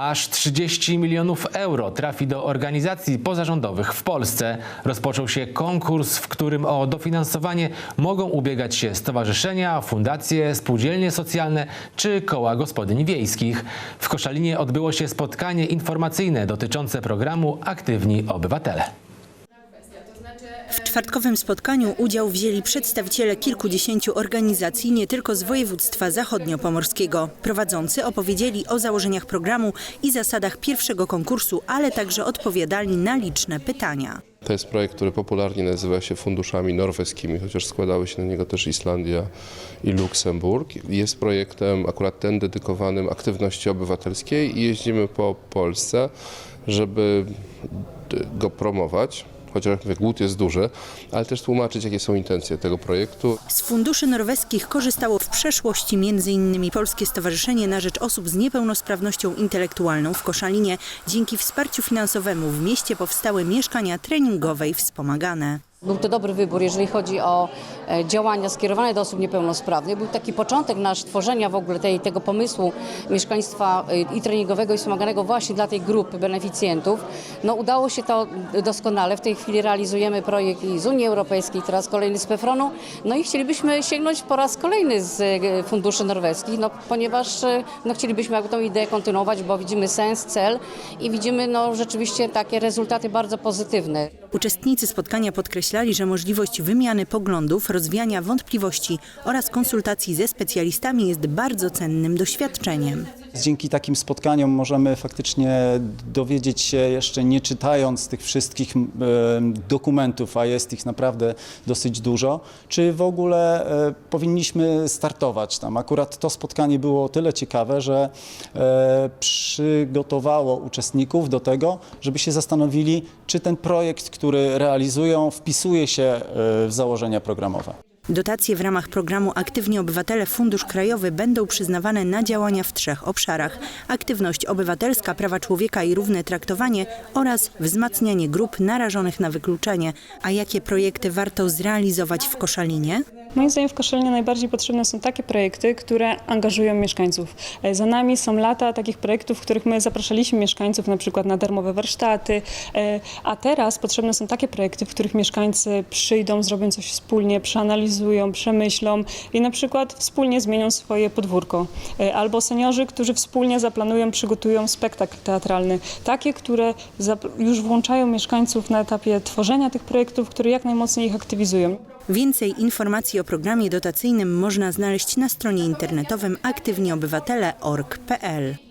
Aż 30 milionów euro trafi do organizacji pozarządowych w Polsce. Rozpoczął się konkurs, w którym o dofinansowanie mogą ubiegać się stowarzyszenia, fundacje, spółdzielnie socjalne czy koła gospodyń wiejskich. W Koszalinie odbyło się spotkanie informacyjne dotyczące programu Aktywni Obywatele. Czwartkowym spotkaniu udział wzięli przedstawiciele kilkudziesięciu organizacji nie tylko z województwa zachodniopomorskiego. Prowadzący opowiedzieli o założeniach programu i zasadach pierwszego konkursu, ale także odpowiadali na liczne pytania. To jest projekt, który popularnie nazywa się funduszami norweskimi, chociaż składały się na niego też Islandia i Luksemburg. Jest projektem akurat ten dedykowanym aktywności obywatelskiej i jeździmy po Polsce, żeby go promować. Chociaż głód jest duży, ale też tłumaczyć, jakie są intencje tego projektu. Z funduszy norweskich korzystało w przeszłości m.in. Polskie Stowarzyszenie na Rzecz Osób z Niepełnosprawnością Intelektualną w Koszalinie. Dzięki wsparciu finansowemu w mieście powstały mieszkania treningowe i wspomagane. Był to dobry wybór, jeżeli chodzi o e, działania skierowane do osób niepełnosprawnych. Był taki początek nasz tworzenia w ogóle tej, tego pomysłu mieszkaństwa e, i treningowego i wspomaganego właśnie dla tej grupy beneficjentów. No udało się to doskonale. W tej chwili realizujemy projekt z Unii Europejskiej, teraz kolejny z PEFRON-u. No i chcielibyśmy sięgnąć po raz kolejny z e, funduszy norweskich, no, ponieważ no, chcielibyśmy jakby tą ideę kontynuować, bo widzimy sens, cel i widzimy no, rzeczywiście takie rezultaty bardzo pozytywne. Uczestnicy spotkania podkreślali, że możliwość wymiany poglądów, rozwiania wątpliwości oraz konsultacji ze specjalistami jest bardzo cennym doświadczeniem. Dzięki takim spotkaniom możemy faktycznie dowiedzieć się, jeszcze nie czytając tych wszystkich dokumentów, a jest ich naprawdę dosyć dużo, czy w ogóle e, powinniśmy startować tam. Akurat to spotkanie było o tyle ciekawe, że e, przygotowało uczestników do tego, żeby się zastanowili, czy ten projekt, który realizują, wpisuje się e, w założenia programowe. Dotacje w ramach programu Aktywni Obywatele Fundusz Krajowy będą przyznawane na działania w trzech obszarach: aktywność obywatelska, prawa człowieka i równe traktowanie oraz wzmacnianie grup narażonych na wykluczenie. A jakie projekty warto zrealizować w Koszalinie? Moim zdaniem w Koszalinie najbardziej potrzebne są takie projekty, które angażują mieszkańców. E, Za nami są lata takich projektów, w których my zapraszaliśmy mieszkańców na przykład na darmowe warsztaty, e, a teraz potrzebne są takie projekty, w których mieszkańcy przyjdą, zrobią coś wspólnie, przeanalizują, przemyślą i na przykład wspólnie zmienią swoje podwórko. E, Albo seniorzy, którzy wspólnie zaplanują, przygotują spektakl teatralny. Takie, które już włączają mieszkańców na etapie tworzenia tych projektów, które jak najmocniej ich aktywizują. Więcej informacji o programie dotacyjnym można znaleźć na stronie internetowym aktywniobywatele.org.pl.